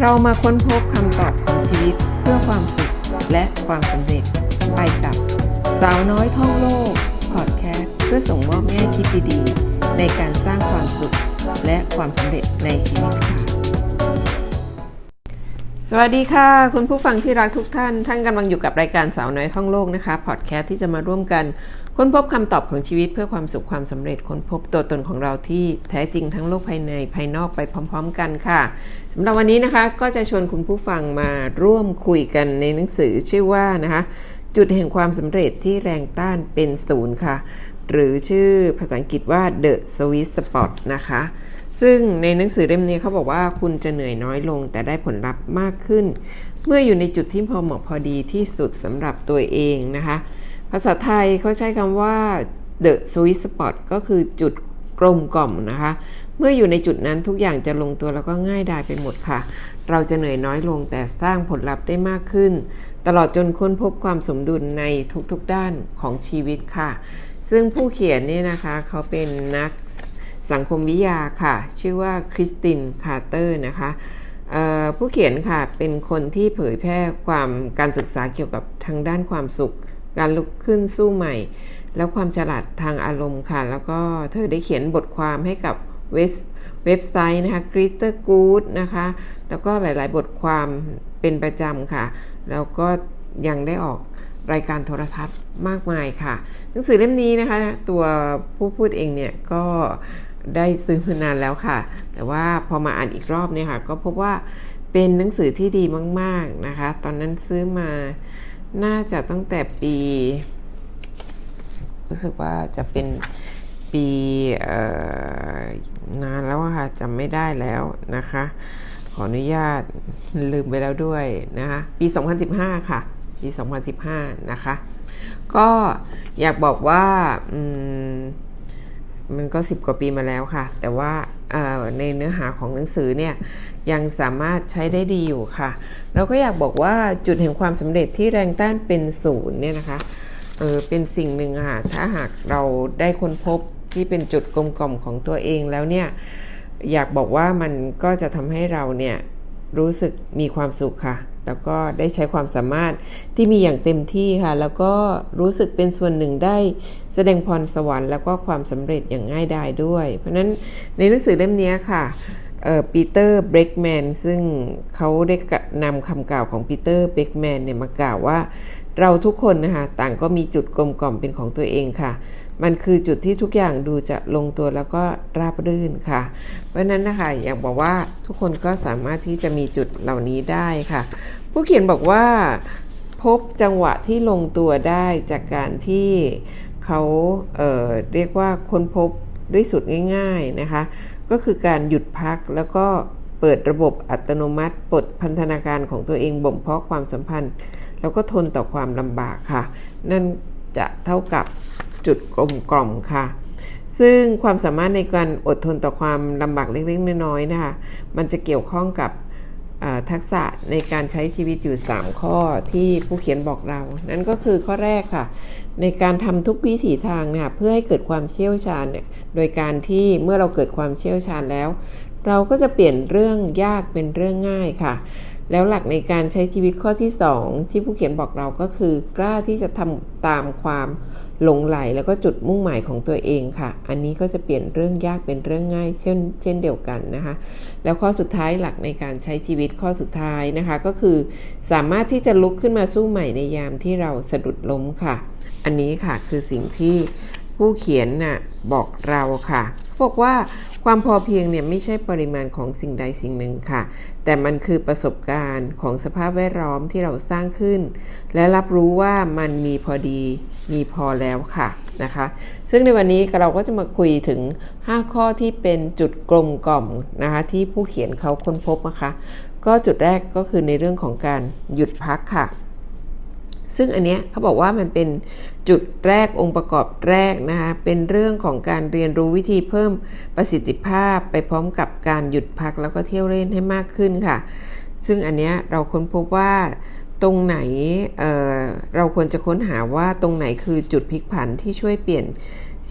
เรามาค้นพบคำตอบของชีวิตเพื่อความสุขและความสำเร็จ ไปกับสาวน้อยท่องโลกพอดแคสต์เพื่อส่งมอบแง่คิดดีๆ ในการสร้างความสุขและความสำเร็จในชีวิตค่ะ สวัสดีค่ะ คุณผู้ฟังที่รักทุกท่าน ท่านกำลังอยู่กับรายการสาวน้อยท่องโลกนะคะพอดแคสต์ที่จะมาร่วมกัน ค้นพบคำตอบของชีวิตเพื่อความสุขความสำเร็จค้นพบตัวตนของเราที่แท้จริงทั้งโลกภายในภายนอกไปพร้อม ๆ กันค่ะสำหรับวันนี้นะคะก็จะชวนคุณผู้ฟังมาร่วมคุยกันในหนังสือชื่อว่านะคะ จุดแห่งความสำเร็จที่แรงต้านเป็นศูนย์ค่ะ หรือชื่อภาษาอังกฤษว่า The Sweet Spot นะคะซึ่งในหนังสือเล่มนี้เขาบอกว่าคุณจะเหนื่อยน้อยลงแต่ได้ผลลัพธ์มากขึ้น เมื่ออยู่ในจุดที่พอเหมาะพอดีที่สุดสำหรับตัวเองนะคะ ภาษาไทยเขาใช้คำว่า the sweet spot ก็คือจุดกลมกล่อมนะคะ เมื่ออยู่ในจุดนั้นทุกอย่างจะลงตัวแล้วก็ง่ายดายไปหมดค่ะ เราจะเหนื่อยน้อยลงแต่สร้างผลลัพธ์ได้มากขึ้น ตลอดจนค้นพบความสมดุลในทุกๆด้านของชีวิตค่ะ ซึ่งผู้เขียนนี่นะคะเขาเป็นนักสังคมวิทยาค่ะ ชื่อว่าคริสตินคาร์เตอร์นะคะผู้เขียนค่ะเป็นคนที่เผยแพร่ความการศึกษาเกี่ยวกับทางด้านความสุข การลุกขึ้นสู้ใหม่ แล้วความฉลาดทางอารมณ์ค่ะ แล้วก็เธอได้เขียนบทความให้กับเว็บเว็บไซต์นะคะ g r i t t e r Good นะคะ แล้วก็หลาย ๆ บทความเป็นประจำค่ะ แล้วก็ยังได้ออกรายการโทรทัศน์มากมายค่ะ หนังสือเล่มนี้นะคะ ตัวผู้พูดเองเนี่ยก็ได้ซื้อมานานแล้วค่ะ แต่ว่าพอมาอ่านอีกรอบเนี่ยค่ะ ก็พบว่าเป็นหนังสือที่ดีมาก ๆ นะคะ ตอนนั้นซื้อมา น่าจะตั้งแต่ปี รู้สึกว่าจะเป็นปีนานแล้วค่ะจำไม่ได้แล้วนะคะ ขออนุญาตลืมไปแล้วด้วยนะคะปี 2015 ค่ะ ปี 2015 นะคะ ก็อยากบอกว่ามั มันก็ 10 กว่าปีมาแล้วค่ะ แต่ว่าในเนื้อหาของหนังสือเนี่ยยังสามารถใช้ได้ดีอยู่ค่ะ เราก็อยากบอกว่าจุดแห่งความสำเร็จที่แรงต้านเป็นศูนย์เนี่ยนะคะเออเป็นสิ่งหนึ่งค่ะถ้าหากเราได้ค้นพบที่เป็นจุดกลมกล่อมของตัวเองแล้วเนี่ยอยากบอกว่ามันก็จะทำให้เราเนี่ยรู้สึกมีความสุขค่ะ แล้วก็ได้ใช้ความสามารถที่มีอย่างเต็มที่ค่ะ แล้วก็รู้สึกเป็นส่วนหนึ่งได้แสดงพรสวรรค์แล้วก็ความสำเร็จอย่างง่ายดายด้วย เพราะนั้นในหนังสือเล่มนี้ค่ะปีเตอร์เบรกแมนซึ่งเขาได้นำคำกล่าวของปีเตอร์เบรกแมนเนี่ยมากล่าวว่า เราทุกคนนะคะต่างก็มีจุดกลมกล่อมเป็นของตัวเองค่ะ มันคือจุดที่ทุกอย่างดูจะลงตัวแล้วก็ราบรื่นค่ะ เพราะนั้นนะคะอยากบอกว่าทุกคนก็สามารถที่จะมีจุดเหล่านี้ได้ค่ะ ผู้เขียนบอกว่าพบจังหวะที่ลงตัวได้จากการที่เขาเเรียกว่าค้นพบด้วยสุดง่าย ๆนะคะ ก็คือการหยุดพักแล้วก็เปิดระบบอัตโนมัติปลดพันธนาการของตัวเองบ่มเพาะความสัมพันธ์ แล้วก็ทนต่อความลำบากค่ะ นั่นจะเท่ากับ จุดกลมกล่อมค่ะ ซึ่งความสามารถในการอดทนต่อความลำบากเล็กๆน้อยๆนะคะ มันจะเกี่ยวข้องกับทักษะในการใช้ชีวิตอยู่ 3 ข้อที่ผู้เขียนบอกเรา นั่นก็คือข้อแรกค่ะ ในการทำทุกวิถีทางเนี่ยเพื่อให้เกิดความเชี่ยวชาญเนี่ยโดยการที่เมื่อเราเกิดความเชี่ยวชาญแล้ว เราก็จะเปลี่ยนเรื่องยากเป็นเรื่องง่ายค่ะ แล้วหลักในการใช้ชีวิตข้อที่ 2 ที่ผู้เขียนบอกเราก็คือกล้าที่จะทำตามความ หลงไหลแล้วก็จุดมุ่งหมายของตัวเองค่ะ อันนี้ก็จะเปลี่ยนเรื่องยากเป็นเรื่องง่าย เช่นเช่นเดียวกันนะคะ แล้วข้อสุดท้ายหลักในการใช้ชีวิตข้อสุดท้ายนะคะ ก็คือสามารถที่จะลุกขึ้นมาสู้ใหม่ในยามที่เราสะดุดล้มค่ะ อันนี้ค่ะคือสิ่งที่ผู้เขียนน่ะบอกเราค่ะบอกว่าความพอเพียงเนี่ยไม่ใช่ปริมาณของสิ่งใดสิ่งหนึ่งค่ะ แต่มันคือประสบการณ์ของสภาพแวดล้อมที่เราสร้างขึ้น และรับรู้ว่ามันมีพอดี มีพอแล้วค่ะนะคะ ซึ่งในวันนี้เราก็จะมาคุยถึง 5 ข้อที่เป็นจุดกลมกล่อมนะคะที่ผู้เขียนเขาค้นพบนะคะ ก็จุดแรกก็คือในเรื่องของการหยุดพักค่ะ ซึ่งอันเนี้ยเขาบอกว่ามันเป็นจุดแรกองค์ประกอบแรกนะคะเป็นเรื่องของการเรียนรู้วิธีเพิ่มประสิทธิภาพไปพร้อมกับการหยุดพักแล้วก็เที่ยวเล่นให้มากขึ้นค่ะ ซึ่งอันเนี้ยเราค้นพบว่า ตรงไหนเเราควรจะค้นหาว่าตรงไหนคือจุดพลิกผันที่ช่วยเปลี่ยน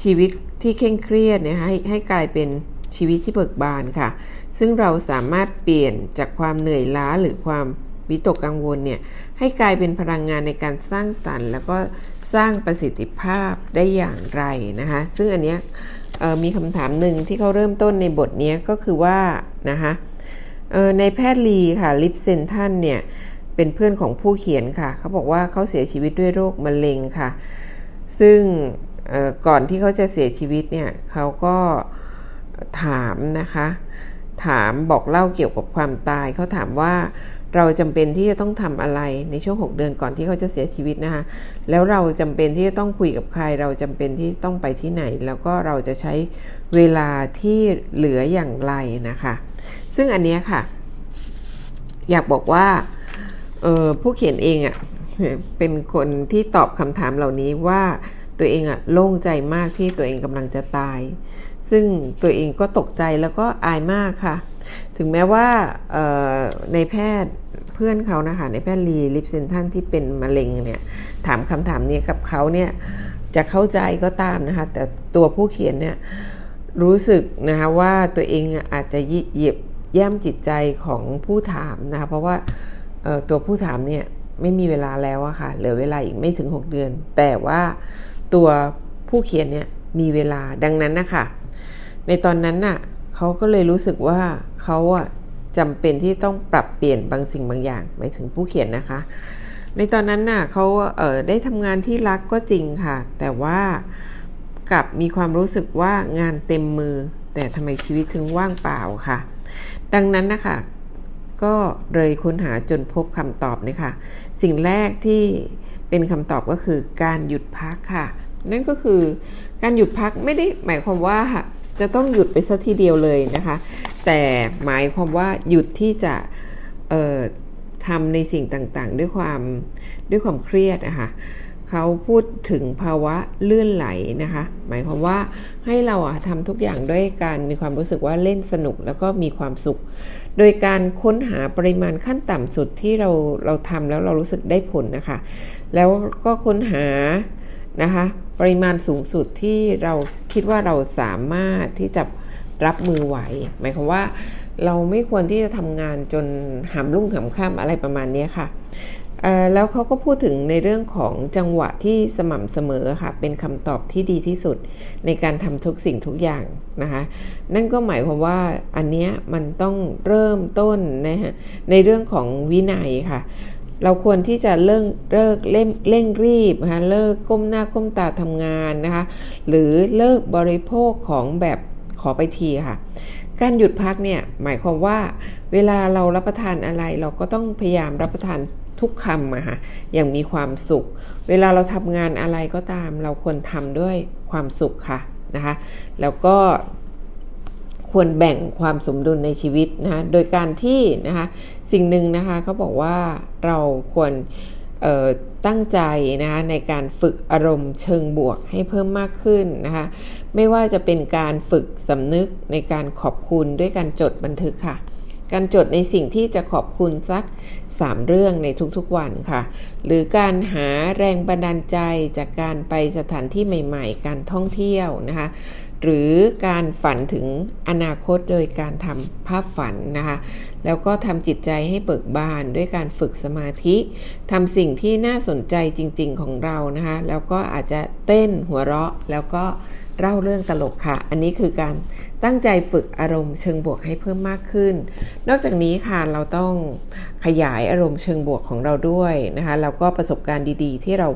ชีวิตที่เคร่งเครียดเนี่ยให้ให้กลายเป็นชีวิตที่เบิกบานค่ะ ซึ่งเราสามารถเปลี่ยนจากความเหนื่อยล้าหรือความวิตกกังวลเนี่ยให้กลายเป็นพลังงานในการสร้างสรรค์ แล้วก็สร้างประสิทธิภาพได้อย่างไรนะคะ ซึ่งอันเนี้ยมีคำถามหนึ่งที่เขาเริ่มต้นในบทนี้ก็คือว่านะคะในแพทย์ลีค่ะลิปเซนทันเนี่ย เป็นเพื่อนของผู้เขียนค่ะ เขาบอกว่าเขาเสียชีวิตด้วยโรคมะเร็งค่ะ ซึ่งก่อนที่เขาจะเสียชีวิตเนี่ยเขาก็ถามนะคะ ถามบอกเล่าเกี่ยวกับความตาย เขาถามว่าเราจำเป็นที่จะต้องทำอะไรในช่วง 6 เดือนก่อนที่เขาจะเสียชีวิตนะคะ แล้วเราจำเป็นที่จะต้องคุยกับใคร เราจำเป็นที่ต้องไปที่ไหน แล้วก็เราจะใช้เวลาที่เหลืออย่างไรนะคะ ซึ่งอันนี้ค่ะ อยากบอกว่า เออผู้เขียนเองอะ่ะเป็นคนที่ตอบคำถามเหล่านี้ว่าตัวเองอะ่ะโล่งใจมากที่ตัวเองกำลังจะตาย ซึ่งตัวเองก็ตกใจแล้วก็อายมากค่ะ ถึงแม้ว่าในแพทย์เพื่อนเขานะคะในแพทย์ลีลิปเซนทันที่เป็นมะเร็งเนี่ยถามคำถามนี้กับเขาเนี่ยจะเข้าใจก็ตามนะคะ แต่ตัวผู้เขียนเนี่ยรู้สึกนะคะว่าตัวเองอาจจะเหยียบย่ำจิตใจของผู้ถามนะคะเพราะว่า ตัวผู้ถามเนี่ยไม่มีเวลาแล้วอะค่ะ เหลือเวลาอีกไม่ถึง 6 เดือน แต่ว่าตัวผู้เขียนเนี่ยมีเวลาดังนั้นนะคะในตอนนั้นน่ะเขาก็เลยรู้สึกว่าเขาอะจำเป็นที่ต้องปรับเปลี่ยนบางสิ่งบางอย่างหมายถึงผู้เขียนนะคะ ในตอนนั้นน่ะเขาเออได้ทำงานที่รักก็จริงค่ะ แต่ว่ากลับมีความรู้สึกว่างานเต็มมือ แต่ทำไมชีวิตถึงว่างเปล่าค่ะ ดังนั้นนะคะ ก็เลยค้นหาจนพบคำตอบนะคะสิ่งแรกที่เป็นคำตอบก็คือการหยุดพักค่ะ นั่นก็คือการหยุดพักไม่ได้หมายความว่าจะต้องหยุดไปสักทีเดียวเลยนะคะ แต่หมายความว่าหยุดที่จะทำในสิ่งต่างๆ ด้วยความด้วยความเครียดนะคะเขาพูดถึงภาวะเลื่อนไหลนะคะ หมายความว่าให้เราอะทำทุกอย่างด้วยการมีความรู้สึกว่าเล่นสนุกแล้วก็มีความสุข โดยการค้นหาปริมาณขั้นต่ำสุดที่เราเราทำแล้วเรารู้สึกได้ผลนะคะ แล้วก็ค้นหานะคะ ปริมาณสูงสุดที่เราคิดว่าเราสามารถที่จะรับมือไหว หมายความว่าเราไม่ควรที่จะทำงานจนหามรุ่งหามค่ำอะไรประมาณนี้ค่ะ แล้วเขาก็พูดถึงในเรื่องของจังหวะที่สม่ำเสมอค่ะ เป็นคำตอบที่ดีที่สุดในการทำทุกสิ่งทุกอย่างนะคะ นั่นก็หมายความว่าอันนี้มันต้องเริ่มต้นนะฮะในเรื่องของวินัยค่ะ เราควรที่จะเลิกเลิกเล่เร่งรีบนะคะเลิกก้มหน้าก้มตาทำงานนะคะ หรือเลิกบริโภคของแบบขอไปทีค่ะการหยุดพักเนี่ยหมายความว่าเวลาเรารับประทานอะไรเราก็ต้องพยายามรับประทาน ทุกคำอะค่ะอย่างมีความสุข เวลาเราทำงานอะไรก็ตาม เราควรทำด้วยความสุขค่ะนะคะแล้วก็ควรแบ่งความสมดุลในชีวิตนะคะโดยการที่นะคะสิ่งหนึ่งนะคะเขาบอกว่าเราควรตั้งใจนะคะในการฝึกอารมณ์เชิงบวกให้เพิ่มมากขึ้นนะคะไม่ว่าจะเป็นการฝึกสำนึกในการขอบคุณด้วยการจดบันทึกค่ะ การจดในสิ่งที่จะขอบคุณสัก 3 เรื่องในทุกๆวันค่ะ หรือการหาแรงบันดาลใจจากการไปสถานที่ใหม่ ๆ การท่องเที่ยวนะคะ หรือการฝันถึงอนาคตโดยการทำภาพฝันนะคะ แล้วก็ทำจิตใจให้เบิกบานด้วยการฝึกสมาธิทำสิ่งที่น่าสนใจจริง ๆ ของเรานะคะ แล้วก็อาจจะเต้นหัวเราะแล้วก็เล่าเรื่องตลกค่ะ อันนี้คือการตั้งใจฝึกอารมณ์เชิงบวกให้เพิ่มมากขึ้น นอกจากนี้ค่ะเราต้องขยายอารมณ์เชิงบวกของเราด้วยนะคะ แล้วก็ประสบการณ์ดี ๆ ที่เรา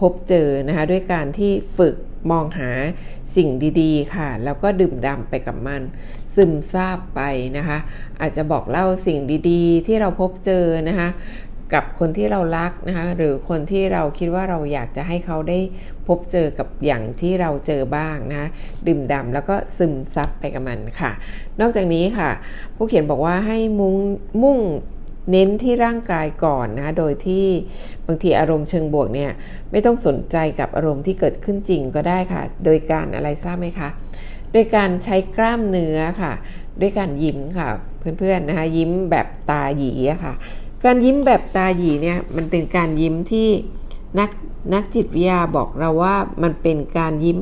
พบเจอนะคะด้วยการที่ฝึกมองหาสิ่งดีๆ ค่ะ แล้วก็ดื่มด่ำไปกับมัน ซึมซาบไปนะคะ อาจจะบอกเล่าสิ่งดีๆ ที่เราพบเจอนะคะกับคนที่เรารักนะคะหรือคนที่เราคิดว่าเราอยากจะให้เขาได้พบเจอกับอย่างที่เราเจอบ้างนะดื่มด่ำแล้วก็ซึมซับไปกับมันค่ะ นอกจากนี้ค่ะ ผู้เขียนบอกว่าให้มุงมุ่ง เน้นที่ร่างกายก่อนนะโดยที่บางทีอารมณ์เชิงบวกเนี่ยไม่ต้องสนใจกับอารมณ์ที่เกิดขึ้นจริงก็ได้ค่ะ โดยการอะไรทราบไหมคะ โดยการใช้กล้ามเนื้อค่ะ ด้วยการยิ้มค่ะ เพื่อนๆนะคะยิ้มแบบตาหยีค่ะ การยิ้มแบบตาหยีเนี่ยมันเป็นการยิ้มที่นักนักจิตวิทยาบอกเราว่ามันเป็นการยิ้ม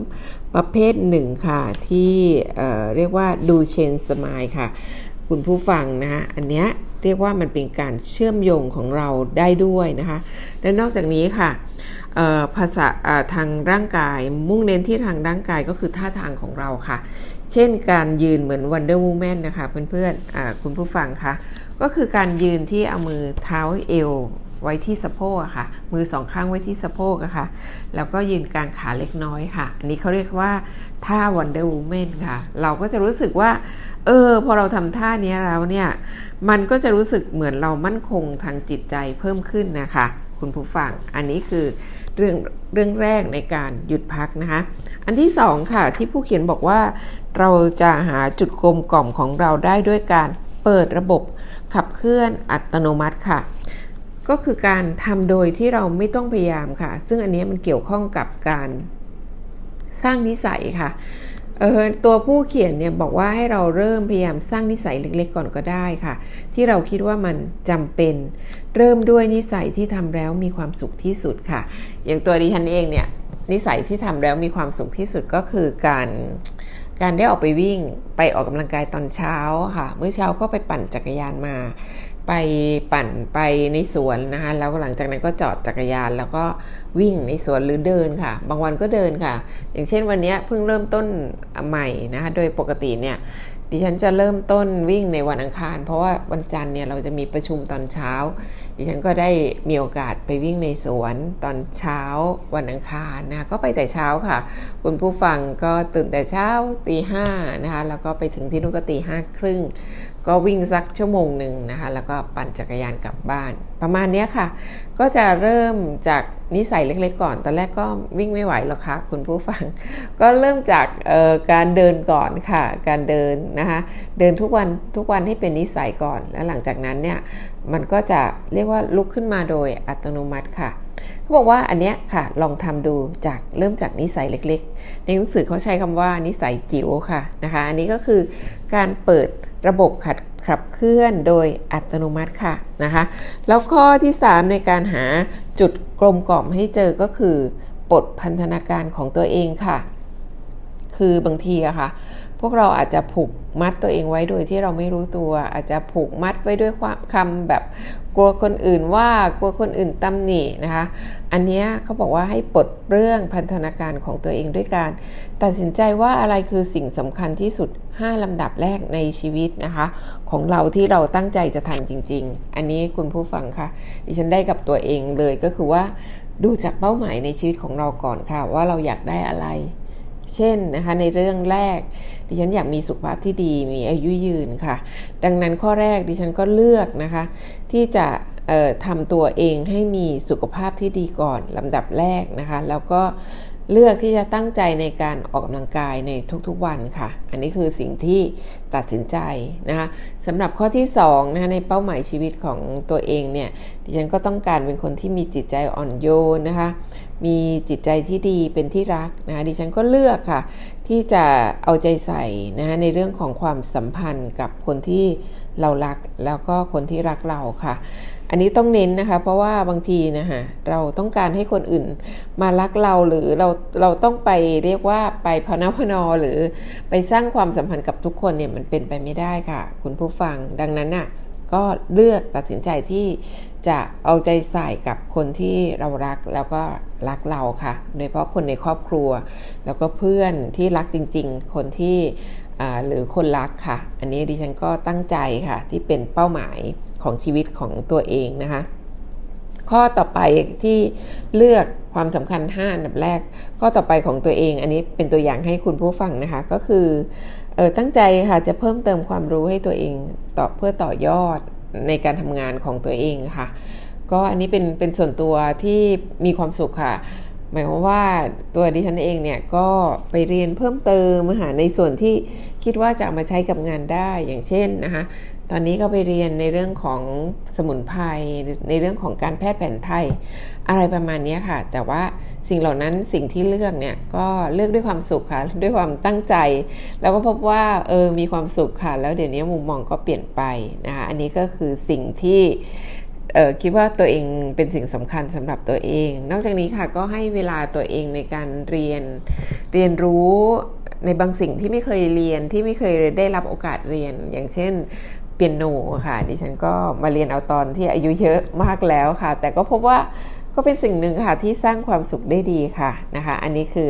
ประเภทหนึ่งค่ะ ที่เเรียกว่าดูเชนสมายค่ะ คุณผู้ฟังนะคะอันเนี้ยเรียกว่ามันเป็นการเชื่อมโยงของเราได้ด้วยนะคะและนอกจากนี้ค่ะภาษาทางร่างกายมุ่งเน้นที่ทางร่างกายก็คือท่าทางของเราค่ะ เช่นการยืนเหมือนวันเดอร์วูแมนนะคะเพื่อนๆคุณผู้ฟังคะก็คือการยืนที่เอามือเท้าเอว ไว้ที่สะโพกค่ะ มือสองข้างไว้ที่สะโพกค่ะ แล้วก็ยืนกลางขาเล็กน้อยค่ะ อันนี้เขาเรียกว่าท่า Wonder Woman ค่ะ เราก็จะรู้สึกว่า เออ พอเราทำท่านี้แล้วเนี่ย มันก็จะรู้สึกเหมือนเรามั่นคงทางจิตใจเพิ่มขึ้นนะคะ คุณผู้ฟัง อันนี้คือเรื่องเรื่องแรกในการหยุดพักนะคะ อันที่สองค่ะที่ผู้เขียนบอกว่า เราจะหาจุดกลมกล่อมของเราได้ด้วยการเปิดระบบขับเคลื่อนอัตโนมัติค่ะ ก็คือการทำโดยที่เราไม่ต้องพยายามค่ะ ซึ่งอันนี้มันเกี่ยวข้องกับการสร้างนิสัยค่ะเออตัวผู้เขียนเนี่ยบอกว่าให้เราเริ่มพยายามสร้างนิสัยเล็กๆก่อนก็ได้ค่ะ ที่เราคิดว่ามันจำเป็น เริ่มด้วยนิสัยที่ทำแล้วมีความสุขที่สุดค่ะ อย่างตัวดิฉันเองเนี่ยนิสัยที่ทำแล้วมีความสุขที่สุดก็คือการการได้ออกไปวิ่งไปออกกำลังกายตอนเช้าค่ะเมื่อเช้าก็ไปปั่นจักรยานมา ไปปั่นไปในสวนนะคะแล้วหลังจากนั้นก็จอดจักรยาน แล้วก็วิ่งในสวนหรือเดินค่ะ บางวันก็เดินค่ะ อย่างเช่นวันนี้เพิ่งเริ่มต้นใหม่นะคะโดยปกติเนี่ยดิฉันจะเริ่มต้นวิ่งในวันอังคาร เพราะว่าวันจันทร์เนี่ยเราจะมีประชุมตอนเช้า ดิฉันก็ได้มีโอกาสไปวิ่งในสวนตอนเช้าวันอังคารนะก็ไปแต่เช้าค่ะ คุณผู้ฟังก็ตื่นแต่เช้าตีห้านะคะแล้วก็ไปถึงที่นู่นก็ตีห้าครึ่ง ก็วิ่งสักชั่วโมงหนึ่งนะคะแล้วก็ปั่นจักรยานกลับบ้าน ประมาณนี้ค่ะ ก็จะเริ่มจากนิสัยเล็กๆก่อน ตอนแรกก็วิ่งไม่ไหวหรอกค่ะคุณผู้ฟัง ก็เริ่มจากการเดินก่อนค่ะ การเดินนะคะเดินทุกวันทุกวันให้เป็นนิสัยก่อน แล้วหลังจากนั้นเนี่ยมันก็จะเรียกว่าลุกขึ้นมาโดยอัตโนมัติค่ะเขาบอกว่าอันเนี้ยค่ะลองทำดูจากเริ่มจากนิสัยเล็กๆ ในหนังสือเขาใช้คำว่านิสัยจิ๋วค่ะนะคะ อันนี้ก็คือการเปิด ระบบขัดขับเคลื่อนโดยอัตโนมัติค่ะนะคะ แล้วข้อที่ 3 ในการหาจุดกลมกล่อมให้เจอก็คือปลดพันธนาการของตัวเองค่ะ คือบางทีอะค่ะ พวกเราอาจจะผูกมัดตัวเองไว้โดยที่เราไม่รู้ตัว อาจจะผูกมัดไว้ด้วยความคำแบบกลัวคนอื่นว่ากลัวคนอื่นตำหนินะคะ อันนี้เขาบอกว่าให้ปลดเรื่องพันธนาการของตัวเองด้วยการ ตัดสินใจว่าอะไรคือสิ่งสำคัญที่สุด 5 ลำดับแรกในชีวิตนะคะ ของเราที่เราตั้งใจจะทำจริง ๆ อันนี้คุณผู้ฟังคะดิฉันได้กับตัวเองเลยก็คือว่าดูจากเป้าหมายในชีวิตของเราก่อนค่ะ ว่าเราอยากได้อะไร เช่นนะคะในเรื่องแรก ดิฉันอยากมีสุขภาพที่ดีมีอายุยืนค่ะ ดังนั้นข้อแรกดิฉันก็เลือกนะคะ ที่จะ ทำตัวเองให้มีสุขภาพที่ดีก่อนลำดับแรกนะคะ แล้วก็เลือกที่จะตั้งใจในการออกกำลังกายในทุกๆวันค่ะ อันนี้คือสิ่งที่ตัดสินใจนะคะสำหรับข้อที่2นะคะในเป้าหมายชีวิตของตัวเองเนี่ยดิฉันก็ต้องการเป็นคนที่มีจิตใจอ่อนโยนนะคะ มีจิตใจที่ดีเป็นที่รักนะคะดิฉันก็เลือกค่ะ ที่จะเอาใจใส่นะคะในเรื่องของความสัมพันธ์กับคนที่เรารักแล้วก็คนที่รักเราค่ะ อันนี้ต้องเน้นนะคะ เพราะว่าบางทีนะคะเราต้องการให้คนอื่นมารักเราหรือเราเราต้องไปเรียกว่าไปพนพนอหรือไปสร้างความสัมพันธ์กับทุกคนเนี่ยมันเป็นไปไม่ได้ค่ะ คุณผู้ฟังดังนั้นน่ะก็เลือกตัดสินใจที่จะเอาใจใส่กับคนที่เรารักแล้วก็รักเราค่ะ โดยเฉพาะคนในครอบครัว แล้วก็เพื่อนที่รักจริง ๆ คนที่ หรือคนรักค่ะ อันนี้ดิฉันก็ตั้งใจค่ะ ที่เป็นเป้าหมายของชีวิตของตัวเองนะคะ ข้อต่อไปที่เลือกความสำคัญ5อันดับแรก ข้อต่อไปของตัวเอง อันนี้เป็นตัวอย่างให้คุณผู้ฟังนะคะ ก็คือออตั้งใจค่ะจะเพิ่มเติมความรู้ให้ตัวเองต่อเพื่อต่อยอดในการทำงานของตัวเองค่ะ ก็อันนี้เป็นเป็นส่วนตัวที่มีความสุขค่ะ หมายความว่าตัวดิฉันเองเนี่ยก็ไปเรียนเพิ่มเติมมหาในส่วนที่คิดว่าจะมาใช้กับงานได้อย่างเช่นนะคะตอนนี้ก็ไปเรียนในเรื่องของสมุนไพรในเรื่องของการแพทย์แผนไทย อะไรประมาณนี้ค่ะ แต่ว่าสิ่งเหล่านั้นสิ่งที่เลือกเนี่ยก็เลือกด้วยความสุขค่ะด้วยความตั้งใจ แล้วก็พบว่าเออมีความสุขค่ะ แล้วเดี๋ยวนี้มุมมองก็เปลี่ยนไปนะคะอันนี้ก็คือสิ่งที่ คิดว่าตัวเองเป็นสิ่งสำคัญสำหรับตัวเอง นอกจากนี้ค่ะก็ให้เวลาตัวเองในการเรียนเรียนรู้ในบางสิ่งที่ไม่เคยเรียนที่ไม่เคยได้รับโอกาสเรียน อย่างเช่นเปียโนค่ะ ดิฉันก็มาเรียนเอาตอนที่อายุเยอะมากแล้วค่ะ แต่ก็พบว่าก็เป็นสิ่งหนึ่งค่ะที่สร้างความสุขได้ดีค่ะนะคะ อันนี้คือ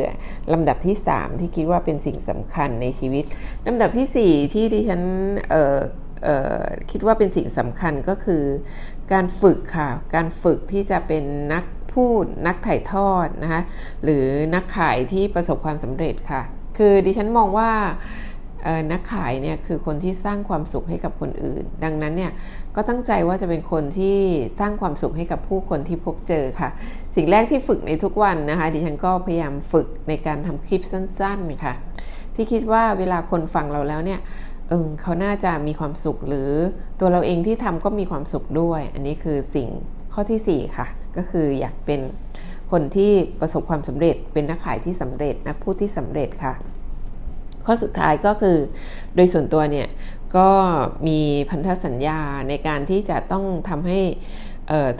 ลำดับที่ 3 ที่คิดว่าเป็นสิ่งสำคัญในชีวิตลำดับทีสี่4 ที่ดิฉันคิดว่าเป็นสิ่งสำคัญก็คือ การฝึกค่ะ การฝึกที่จะเป็นนักพูดนักถ่ายทอดนะคะหรือนักขายที่ประสบความสำเร็จค่ะ คือดิฉันมองว่านักขายเนี่ยคือคนที่สร้างความสุขให้กับคนอื่น ดังนั้นเนี่ยก็ตั้งใจว่าจะเป็นคนที่สร้างความสุขให้กับผู้คนที่พบเจอค่ะ สิ่งแรกที่ฝึกในทุกวันนะคะดิฉันก็พยายามฝึกในการทำคลิปสั้นๆค่ะที่คิดว่าเวลาคนฟังเราแล้วเนี่ย เออเขาน่าจะมีความสุขหรือตัวเราเองที่ทำก็มีความสุขด้วย อันนี้คือสิ่งข้อทีสี่ 4 ค่ะ ก็คืออยากเป็นคนที่ประสบความสำเร็จเป็นนักขายที่สำเร็จนักพูดที่สำเร็จค่ะ ข้อสุดท้ายก็คือ โดยส่วนตัวเนี่ยก็มีพันธสัญญาในการที่จะต้องทำให้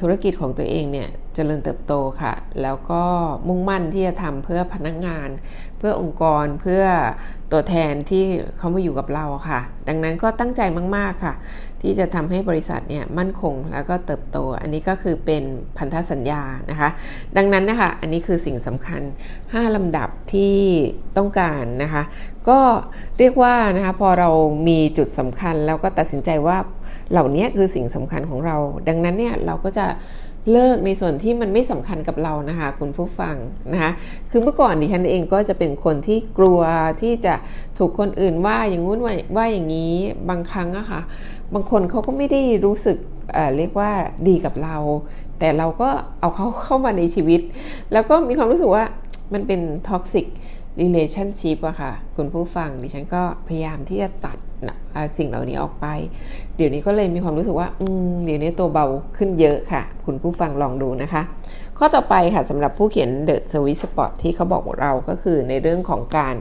ธุรกิจของตัวเองเนี่ยเจริญเติบโตค่ะ แล้วก็มุ่งมั่นที่จะทำเพื่อพนักงาน เพื่อองค์กรเพื่อ ตัวแทนที่เขามาอยู่กับเราค่ะ ดังนั้นก็ตั้งใจมาก ๆ ค่ะ ที่จะทำให้บริษัทเนี่ยมั่นคงแล้วก็เติบโต อันนี้ก็คือเป็นพันธสัญญานะคะ ดังนั้นนะคะอันนี้คือสิ่งสำคัญ 5ลำดับที่ต้องการนะคะ ก็เรียกว่านะคะพอเรามีจุดสำคัญแล้วก็ตัดสินใจว่าเหล่านี้คือสิ่งสำคัญของเรา ดังนั้นเนี่ยเราก็จะ เลิกในส่วนที่มันไม่สำคัญกับเรานะคะคุณผู้ฟังนะคะคือเมื่อก่อนดิฉันเองก็จะเป็นคนที่กลัวที่จะถูกคนอื่นว่าอย่างงู้นว่าอย่างนี้บางครั้งอะค่ะบางคนเขาก็ไม่ได้รู้สึกเเรียกว่าดีกับเรา แต่เราก็เอาเขาเข้ามาในชีวิต แล้วก็มีความรู้สึกว่ามันเป็นท็อกซิก relationship อะค่ะ คุณผู้ฟังดิฉันก็พยายามที่จะตัดนะสิ่งเหล่านี้ออกไป เดี๋ยวนี้ก็เลยมีความรู้สึกว่าอืมเดี๋ยวนี้ตัวเบาขึ้นเยอะค่ะ คุณผู้ฟังลองดูนะคะ ข้อต่อไปค่ะสำหรับผู้เขียน The Sweet Spot ที่เขาบอกเราก็คือในเรื่องของการ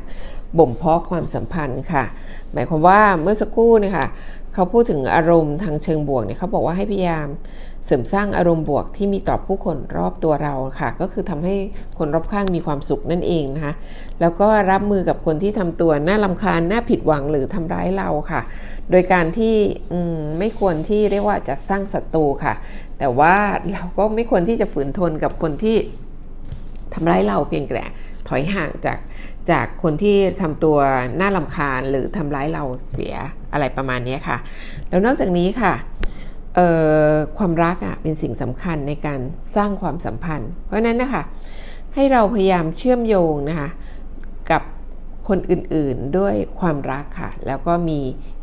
บ่มเพาะความสัมพันธ์ค่ะ หมายความว่าเมื่อสักครู่เนี่ยค่ะเขาพูดถึงอารมณ์ทางเชิงบวกเนี่ยเขาบอกว่าให้พยายาม เสริมสร้างอารมณ์บวกที่มีต่อผู้คนรอบตัวเราค่ะ ก็คือทำให้คนรอบข้างมีความสุขนั่นเองนะคะ แล้วก็รับมือกับคนที่ทำตัวน่าลำคาญน่าผิดหวังหรือทำร้ายเราค่ะ โดยการที่ไม่ควรที่เรียกว่าจะสร้างศัตรูค่ะ แต่ว่าเราก็ไม่ควรที่จะฝืนทนกับคนที่ทำร้ายเราเพียงแต่ถอยห่างจากจากคนที่ทำตัวน่าลำคาญหรือทำร้ายเราเสียอะไรประมาณนี้ค่ะ แล้วนอกจากนี้ค่ะ ความรักอะเป็นสิ่งสำคัญในการสร้างความสัมพันธ์ เพราะฉะนั้นนะคะให้เราพยายามเชื่อมโยงนะคะกับคนอื่นๆด้วยความรักค่ะ แล้วก็มี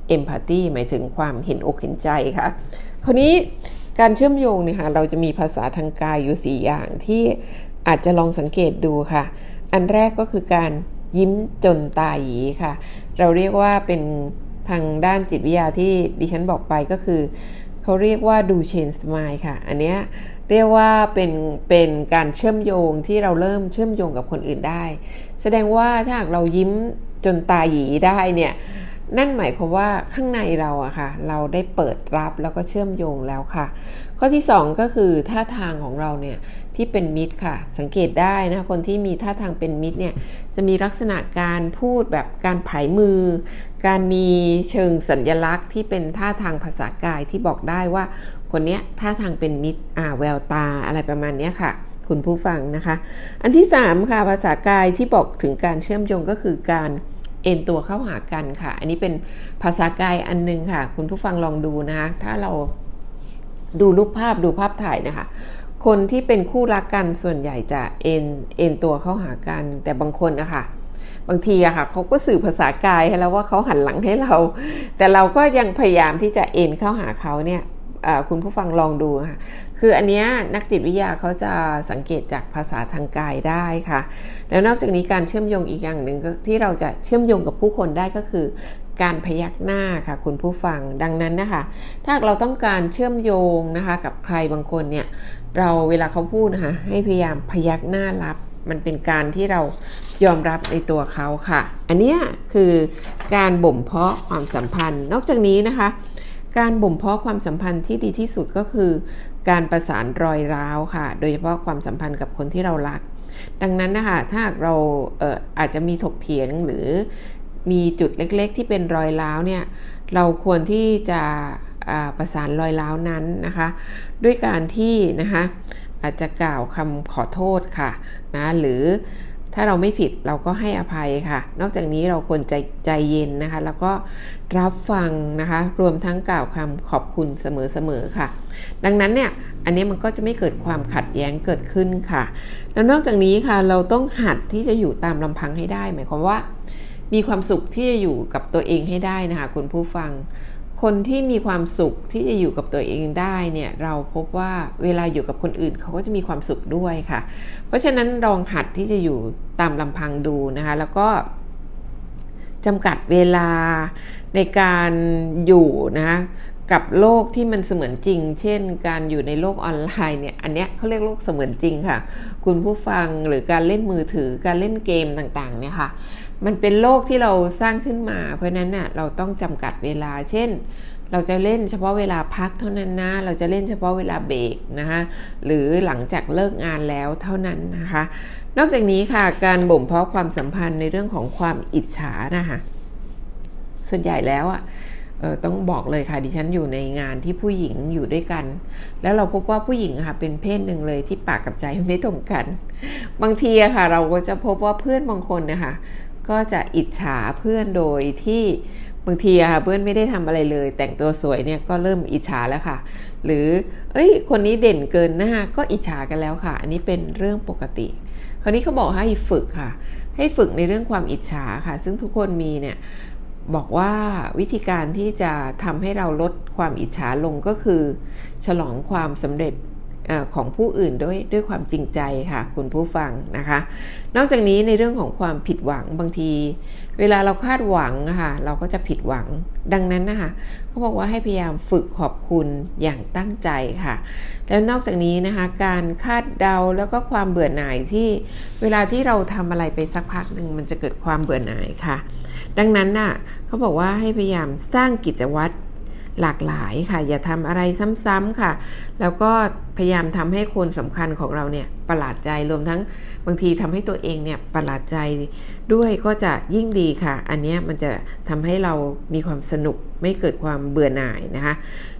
เอมพัตตีหมายถึงความเห็นอกเห็นใจค่ะ คราวนี้การเชื่อมโยงเนี่ยค่ะเราจะมีภาษาทางกายอยู่ 4 อย่างที่อาจจะลองสังเกตดูค่ะ อันแรกก็คือการยิ้มจนตาหยีค่ะ เราเรียกว่าเป็นทางด้านจิตวิทยาที่ดิฉันบอกไปก็คือ เขาเรียกว่าดูเชนสมายค่ะ อันเนี้ยเรียกว่าเป็นเป็นการเชื่อมโยงที่เราเริ่มเชื่อมโยงกับคนอื่นได้ แสดงว่าถ้าหากเรายิ้มจนตาหยีได้เนี่ยนั่นหมายความว่าข้างในเราอะค่ะ เราได้เปิดรับแล้วก็เชื่อมโยงแล้วค่ะ ข้อที่ 2 ก็คือท่าทางของเราเนี่ยที่เป็นมิตรค่ะ สังเกตได้นะคนที่มีท่าทางเป็นมิตรเนี่ยจะมีลักษณะการพูดแบบการผายมือ การมีเชิงสัญญลักษณ์ที่เป็นท่าทางภาษากายที่บอกได้ว่า คนเนี้ยท่าทางเป็นมิตรอ่าแววตาอะไรประมาณนี้ค่ะ คุณผู้ฟังนะคะ อันที่ 3 ค่ะภาษากายที่บอกถึงการเชื่อมโยงก็คือการเอ็นตัวเข้าหากันค่ะ อันนี้เป็นภาษากายอันนึงค่ะ คุณผู้ฟังลองดูนะคะ ถ้าเราดูรูปภาพดูภาพถ่ายนะคะ คนที่เป็นคู่รักกันส่วนใหญ่จะเอ็นเอ็นตัวเข้าหากัน แต่บางคนนะคะ บางทีอะค่ะเขาก็สื่อภาษากายให้แล้วว่าเขาหันหลังให้เรา แต่เราก็ยังพยายามที่จะเอ็นเข้าหาเขาเนี่ยคุณผู้ฟังลองดูค่ะ คืออันนี้นักจิตวิทยาเขาจะสังเกตจากภาษาทางกายได้ค่ะ แล้วนอกจากนี้การเชื่อมโยงอีกอย่างหนึ่งที่เราจะเชื่อมโยงกับผู้คนได้ก็คือ การพยักหน้าค่ะ คุณผู้ฟัง ดังนั้นนะคะ ถ้าเราต้องการเชื่อมโยงนะคะ กับใครบางคนเนี่ย เราเวลาเขาพูดนะคะให้พยายามพยักหน้ารับ มันเป็นการที่เรายอมรับในตัวเขาค่ะ อันนี้คือการบ่มเพาะความสัมพันธ์ นอกจากนี้นะคะ การบ่มเพาะความสัมพันธ์ที่ดีที่สุดก็คือ การประสานรอยร้าวค่ะ โดยเฉพาะความสัมพันธ์กับคนที่เรารัก ดังนั้นนะคะถ้าหากเราเอออาจจะมีถกเถียงหรือมีจุดเล็กๆ ที่เป็นรอยร้าวเนี่ยเราควรที่จะประสานรอยร้าวนั้นนะคะ ด้วยการที่นะคะ อาจจะกล่าวคำขอโทษค่ะนะหรือถ้าเราไม่ผิดเราก็ให้อภัยค่ะ นอกจากนี้เราควรใจใจเย็นนะคะ แล้วก็รับฟังนะคะ รวมทั้งกล่าวคำขอบคุณเสมอๆค่ะ ดังนั้นเนี่ยอันนี้มันก็จะไม่เกิดความขัดแย้งเกิดขึ้นค่ะ แล้วนอกจากนี้ค่ะเราต้องหัดที่จะอยู่ตามลำพังให้ได้ หมายความว่า มีความสุขที่จะอยู่กับตัวเองให้ได้นะคะ คุณผู้ฟัง คนที่มีความสุขที่จะอยู่กับตัวเองได้เนี่ยเราพบว่าเวลาอยู่กับคนอื่นเขาก็จะมีความสุขด้วยค่ะ เพราะฉะนั้นลองหัดที่จะอยู่ตามลำพังดูนะคะ แล้วก็จำกัดเวลาในการอยู่นะะ กับโลกที่มันเสมือนจริง เช่น การอยู่ในโลกออนไลน์เนี่ย อันเนี้ยเขาเรียกโลกเสมือนจริงค่ะ คุณผู้ฟังหรือการเล่นมือถือ การเล่นเกมต่างๆ เนี่ยค่ะ มันเป็นโลกที่เราสร้างขึ้นมา เพราะนั้นน่ะเราต้องจำกัดเวลา เช่น เราจะเล่นเฉพาะเวลาพักเท่านั้นนะ เราจะเล่นเฉพาะเวลาเบรกนะคะหรือหลังจากเลิกงานแล้วเท่านั้นนะคะ นอกจากนี้ค่ะ การบ่มเพาะความสัมพันธ์ในเรื่องของความอิจฉานะคะ ส่วนใหญ่แล้วอะ ออต้องบอกเลยค่ะดิฉันอยู่ในงานที่ผู้หญิงอยู่ด้วยกัน แล้วเราพบว่าผู้หญิงค่ะเป็นเพศหนึ่งเลยที่ปากกับใจไม่ตรงกัน บางทีอะค่ะ เราก็จะพบว่าเพื่อนบางคนนะคะก็จะอิจฉาเพื่อนโดยที่บางทีอะค่ะเพื่อนไม่ได้ทำอะไรเลย แต่งตัวสวยเนี่ยก็เริ่มอิจฉาแล้วค่ะ หรือเอ้ยคนนี้เด่นเกินหน้าก็อิจฉากันแล้วค่ะ อันนี้เป็นเรื่องปกติ คราวนี้เขาบอกให้ฝึกค่ะ ให้ฝึกในเรื่องความอิจฉาค่ะ ซึ่งทุกคนมีเนี่ย บอกว่าวิธีการที่จะทำให้เราลดความอิจฉาลงก็คือ ฉลองความสำเร็จอของผู้อื่นด้วยด้วยความจริงใจค่ะคุณผู้ฟังนะคะ นอกจากนี้ในเรื่องของความผิดหวังบางที เวลาเราคาดหวังนะคะเราก็จะผิดหวังดังนั้นนะคะเขาบอกว่าให้พยายามฝึกขอบคุณอย่างตั้งใจค่ะ แล้วนอกจากนี้นะคะการคาดเดาแล้วก็ความเบื่อหน่ายที่เวลาที่เราทำอะไรไปสักพักหนึ่งมันจะเกิดความเบื่อหน่ายค่ะ ดังนั้นน่ะเขาบอกว่าให้พยายามสร้างกิจวัตรหลากหลายค่ะ อย่าทำอะไรซ้ำๆค่ะ แล้วก็พยายามทำให้คนสำคัญของเราเนี่ยประหลาดใจรวมทั้งบางทีทำให้ตัวเองเนี่ยประหลาดใจด้วยก็จะยิ่งดีค่ะ อันนี้มันจะทำให้เรามีความสนุกไม่เกิดความเบื่อหน่ายนะคะ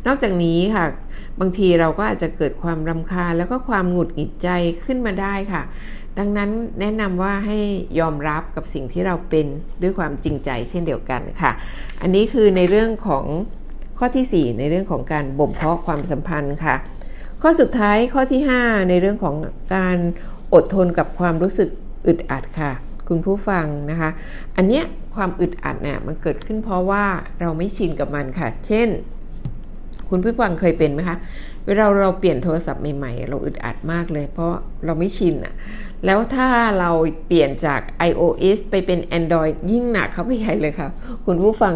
นอกจากนี้ค่ะ บางทีเราก็อาจจะเกิดความรำคาญแล้วก็ความหงุดหงิดใจขึ้นมาได้ค่ะ ดังนั้นแนะนำว่าให้ยอมรับกับสิ่งที่เราเป็นด้วยความจริงใจเช่นเดียวกันค่ะ อันนี้คือในเรื่องของข้อที่ 4 ในเรื่องของการบ่มเพาะความสัมพันธ์ค่ะ ข้อสุดท้ายข้อที่ 5 ในเรื่องของการอดทนกับความรู้สึกอึดอัดค่ะ คุณผู้ฟังนะคะ อันเนี้ยความอึดอัดเนี่ยมันเกิดขึ้นเพราะว่าเราไม่ชินกับมันค่ะ เช่น คุณผู้ฟังเคยเป็นไหมคะเวลาเราเปลี่ยนโทรศัพท์ใหม่ๆ เราอึดอัดมากเลย เพราะเราไม่ชินอะ แล้วถ้าเราเปลี่ยนจาก iOS ไปเป็น Android ยิ่งหนักเข้าไปใหญ่เลยค่ะ คุณผู้ฟัง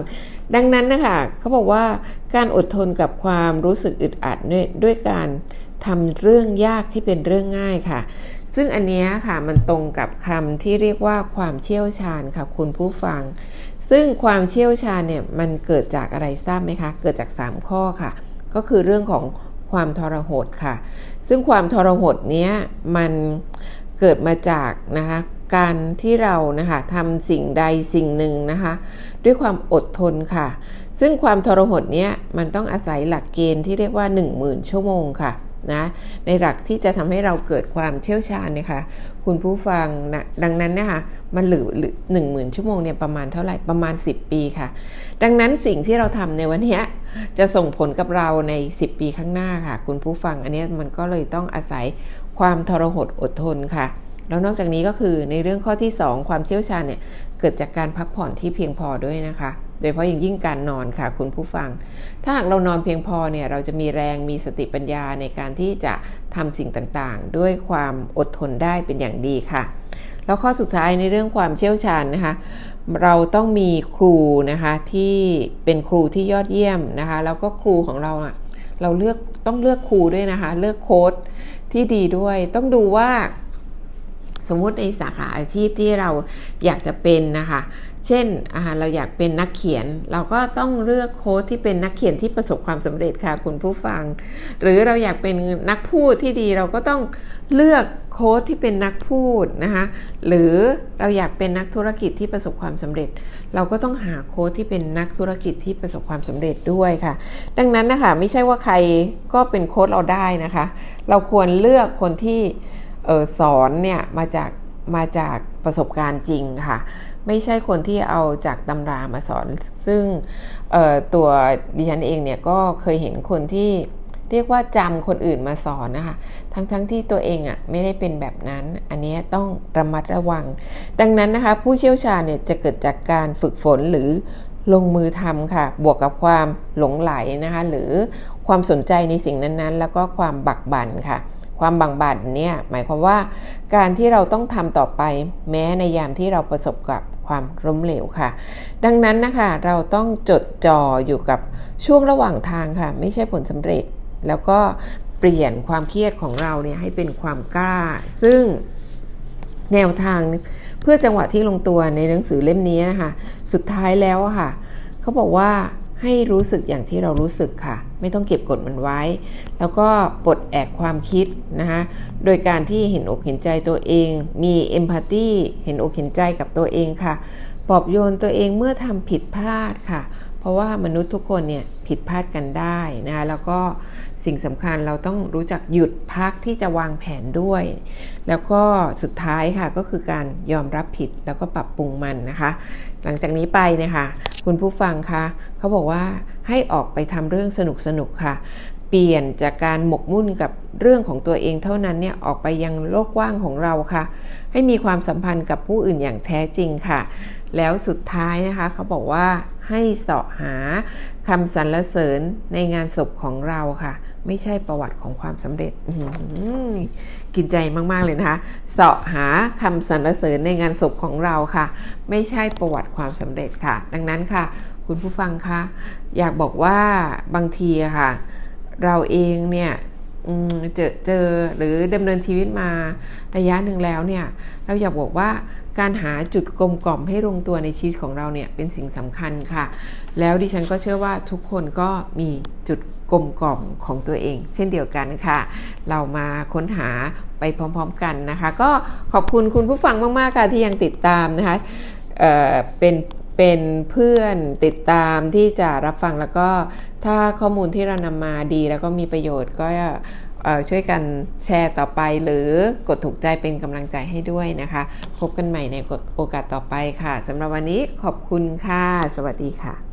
ดังนั้นนะคะเขาบอกว่าการอดทนกับความรู้สึกอึดอัดด้วยด้วยการทำเรื่องยากให้เป็นเรื่องง่ายค่ะ ซึ่งอันนี้ค่ะมันตรงกับคำที่เรียกว่าความเชี่ยวชาญค่ะคุณผู้ฟัง ซึ่งความเชี่ยวชาญเนี่ยมันเกิดจากอะไรทราบไหมคะ เกิดจาก 3 ข้อค่ะ ก็คือเรื่องของความทรหดค่ะ ซึ่งความทรหดเนี้ยมัน เกิดมาจากนะคะการที่เรานะคะทำสิ่งใดสิ่งหนึ่งนะคะ ด้วยความอดทนค่ะ ซึ่งความทรหดเนี้ยมันต้องอาศัยหลักเกณฑ์ที่เรียกว่า 10,000 ชั่วโมงค่ะนะในหลักที่จะทำให้เราเกิดความเชี่ยวชาญเนี่ยค่ะคุณผู้ฟังนะดังนั้นนะคะมันหลือหนึ่งหมื่นชั่วโมงเนี่ยประมาณเท่าไหร่ประมาณ 10 ปีค่ะ ดังนั้นสิ่งที่เราทำในวันนี้จะส่งผลกับเราใน 10 ปีข้างหน้าค่ะ คุณผู้ฟังอันนี้มันก็เลยต้องอาศัย ความทรหดอดทนค่ะ แล้วนอกจากนี้ก็คือในเรื่องข้อที่ 2 ความเชี่ยวชาญเนี่ยเกิดจากการพักผ่อนที่เพียงพอด้วยนะคะ โดยเฉพาะอย่างยิ่งการนอนค่ะคุณผู้ฟัง ถ้าหากเรานอนเพียงพอเนี่ยเราจะมีแรงมีสติปัญญาในการที่จะทำสิ่งต่างๆ ด้วยความอดทนได้เป็นอย่างดีค่ะ แล้วข้อสุดท้ายในเรื่องความเชี่ยวชาญนะคะเราต้องมีครูนะคะที่เป็นครูที่ยอดเยี่ยมนะคะ แล้วก็ครูของเราอะเราเลือกต้องเลือกครูด้วยนะคะ เลือกโค้ด ที่ดีด้วย ต้องดูว่า สมมุติในสาขาอาชีพที่เราอยากจะเป็นนะคะ เช่นอาหารเราอยากเป็นนักเขียน เราก็ต้องเลือกโค้ดที่เป็นนักเขียนที่ประสบความสำเร็จค่ะคุณผู้ฟัง หรือเราอยากเป็นนักพูดที่ดีเราก็ต้องเลือกโค้ดที่เป็นนักพูดนะคะหรือเราอยากเป็นนักธุรกิจที่ประสบความสำเร็จ เราก็ต้องหาโค้ดที่เป็นนักธุรกิจที่ประสบความสำเร็จด้วยค่ะ ดังนั้นนะคะไม่ใช่ว่าใครก็เป็นโค้ดเราได้นะคะ เราควรเลือกคนที่ออสอนเนี่ยมาจากมาจากประสบการณ์จริงค่ะ ไม่ใช่คนที่เอาจากตำรามาสอน ซึ่งตัวดิฉันเองเนี่ยก็เคยเห็นคนที่เรียกว่าจำคนอื่นมาสอนนะคะ ทั้งๆทที่ตัวเองอะ่ะไม่ได้เป็นแบบนั้น อันนี้ต้องระมัดระวัง ดังนั้นนะคะ ผู้เชี่ยวชาญเนี่ยจะเกิดจากการฝึกฝนหรือลงมือทำค่ะ บวกกับความหลงไหลนะคะ หรือความสนใจในสิ่งนั้นๆ แล้วก็ความบักบั่นค่ะ ความบังบั่นเนี่ยหมายความว่าการที่เราต้องทำต่อไปแม้ในยามที่เราประสบกับ ความล้มเหลวค่ะ ดังนั้นนะคะเราต้องจดจ่ออยู่กับช่วงระหว่างทางค่ะ ไม่ใช่ผลสำเร็จ แล้วก็เปลี่ยนความเครียดของเราเนี่ยให้เป็นความกล้า ซึ่งแนวทางเพื่อจังหวะที่ลงตัวในหนังสือเล่มนี้นะคะ สุดท้ายแล้วค่ะ เขาบอกว่า ให้รู้สึกอย่างที่เรารู้สึกค่ะ ไม่ต้องเก็บกดมันไว้ แล้วก็ปลดแอกความคิดนะคะโดยการที่เห็นอกเห็นใจตัวเอง มีเอมพัตตีเห็นอกเห็นใจกับตัวเองค่ะปลอบโยนตัวเองเมื่อทำผิดพลาดค่ะ ราะว่ามนุษย์ทุกคนเนี่ยผิดพลาดกันได้นะคะแล้วก็สิ่งสำคัญเราต้องรู้จักหยุดพักที่จะวางแผนด้วย แล้วก็สุดท้ายค่ะก็คือการยอมรับผิดแล้วก็ปรับปรุงมันนะคะ หลังจากนี้ไปนะคะ คุณผู้ฟังคะเขาบอกว่าให้ออกไปทำเรื่องสนุกสนุกค่ะ เปลี่ยนจากการหมกมุ่นกับเรื่องของตัวเองเท่านั้นเนี่ยออกไปยังโลกกว้างของเราค่ะ ให้มีความสัมพันธ์กับผู้อื่นอย่างแท้จริงค่ะ แล้วสุดท้ายนะคะเขาบอกว่า ให้เสาะหาคำสรรเสริญในงานศพของเราค่ะ ไม่ใช่ประวัติของความสำเร็จกินใจมาก ๆ เลยนะคะเสาะหาคำสรรเสริญในงานศพของเราค่ะ ไม่ใช่ประวัติความสำเร็จค่ะ ดังนั้นค่ะ คุณผู้ฟังคะอยากบอกว่าบางทีค่ะ เราเองเนี่ยเจอเจอหรือดำเนินชีวิตมาระยะหนึ่งแล้วเนี่ย เราอยากบอกว่า การหาจุดกลมกล่อมให้ลงตัวในชีวิตของเราเนี่ยเป็นสิ่งสำคัญค่ะ แล้วดิฉันก็เชื่อว่าทุกคนก็มีจุดกลมกล่อมของตัวเอง เช่นเดียวกันค่ะ เรามาค้นหาไปพร้อมๆกันนะคะ ก็ขอบคุณคุณผู้ฟังมากๆค่ะที่ยังติดตามนะคะเเป็นเป็นเพื่อนติดตามที่จะรับฟังแล้วก็ถ้าข้อมูลที่เรานำมาดีแล้วก็มีประโยชน์ก็ ช่วยกันแชร์ต่อไป หรือกดถูกใจเป็นกำลังใจให้ด้วยนะคะ พบกันใหม่ในโอกาสต่อไปค่ะสำหรับวันนี้ขอบคุณค่ะ สวัสดีค่ะ